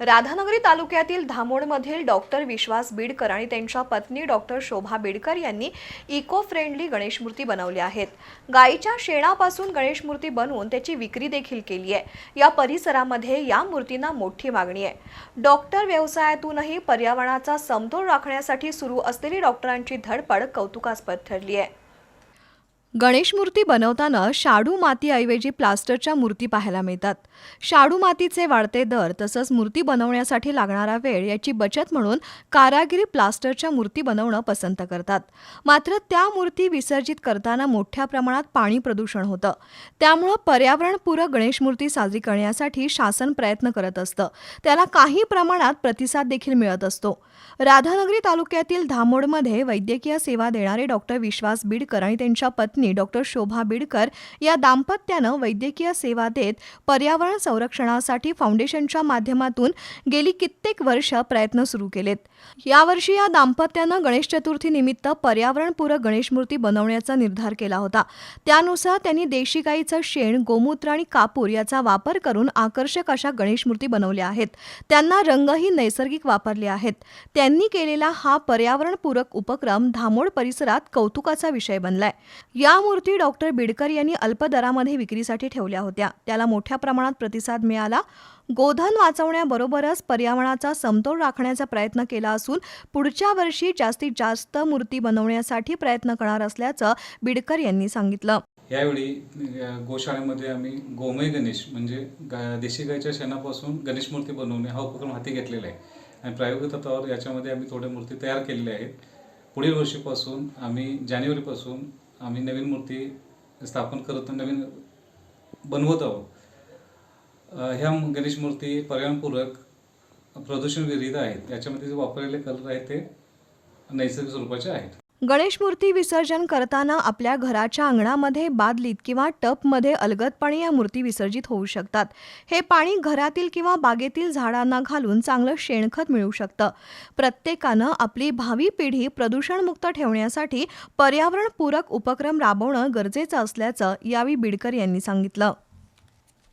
राधानगरी तालुक्यातील धामोडमधील डॉक्टर विश्वास बीडकर आणि त्यांच्या पत्नी डॉक्टर शोभा बीडकर यांनी इको फ्रेंडली गणेश मूर्ती बनवल्या आहेत. गायीच्या शेणापासून गणेश मूर्ती बनवून त्याची विक्री देखील केली आहे. या परिसरामध्ये या मूर्तींना मोठी मागणी आहे. डॉक्टर व्यवसायातूनही पर्यावरणाचा समतोल राखण्यासाठी सुरू असलेली डॉक्टरांची धडपड कौतुकास्पद ठरली आहे. गणेश मूर्ती बनवताना शाडू मातीऐवजी प्लास्टरच्या मूर्ती पाहायला मिळतात. शाडू मातीचे वाढते दर तसंच मूर्ती बनवण्यासाठी लागणारा वेळ याची बचत म्हणून कारागिरी प्लास्टरच्या मूर्ती बनवणं पसंत करतात. मात्र त्या मूर्ती विसर्जित करताना मोठ्या प्रमाणात पाणी प्रदूषण होतं. त्यामुळं पर्यावरणपूरक गणेश मूर्ती साजरी करण्यासाठी शासन प्रयत्न करत असतं. त्याला काही प्रमाणात प्रतिसाद देखील मिळत असतो. राधानगरी तालुक्यातील धामोडमध्ये वैद्यकीय सेवा देणारे डॉक्टर विश्वास बीडकर आणि त्यांच्या पत्नी डॉक्टर शोभा बिडकर या दाम्पत्यानं वैद्यकीय सेवा देत पर्यावरण संरक्षणासाठी फाउंडेशनच्या माध्यमातून गेली कित्येक वर्ष प्रयत्न सुरू केलेत. यावर्षी या दाम्पत्यानं गणेश चतुर्थी निमित्त पर्यावरणपूरक गणेश मूर्ती बनवण्याचा निर्धार केला होता. त्यानुसार त्यांनी देशी गाईचं शेण गोमूत्र आणि कापूर याचा वापर करून आकर्षक अशा गणेश मूर्ती बनवल्या आहेत. त्यांना रंगही नैसर्गिक वापरले आहेत. त्यांनी केलेला हा पर्यावरणपूरक उपक्रम धामोड परिसरात कौतुकाचा विषय बनलाय. या मूर्ती डॉक्टर बिडकर यांनी अल्प दरामध्ये विक्रीसाठी ठेवल्या होत्या. त्याला मोठ्या प्रमाणात प्रतिसाद मिळाला. गोधन वाचवण्याबरोबरच पर्यावरणाचा समतोल राखण्याचा प्रयत्न केला असून पुढच्या वर्षी जास्तीत जास्त मूर्ती बनवण्यासाठी प्रयत्न करणार असल्याचं बिडकर यांनी सांगितलं. यावेळी गोशाळेमध्ये आम्ही गोमय गणेश म्हणजे देशी गायच्या शेणापासून गणेश मूर्ती बनवणे हा उपक्रम हाती घेतलेला आहे. आणि प्रायोगिक तत्वावर याच्यामध्ये आम्ही थोड्या मूर्ती तयार केलेल्या आहेत. पुढील वर्षीपासून आम्ही जानेवारीपासून आम्ही नवीन मूर्ती स्थापन करत नवीन बनवत आहोत. ह्या गणेश मूर्ती पर्यावरणपूरक प्रदूषण विरहित आहेत. याच्यामध्ये जे वापरलेले कलर आहेत ते नैसर्गिक स्वरूपाचे आहेत. गणेश मूर्ती विसर्जन करताना आपल्या घराच्या अंगणामध्ये बादलीत किंवा टपमध्ये अलगदपणे या मूर्ती विसर्जित होऊ शकतात. हे पाणी घरातील किंवा बागेतील झाडांना घालून चांगलं शेणखत मिळू शकतं. प्रत्येकानं आपली भावी पिढी प्रदूषणमुक्त ठेवण्यासाठी पर्यावरणपूरक उपक्रम राबवणं गरजेचं असल्याचं यावेळी बिडकर यांनी सांगितलं.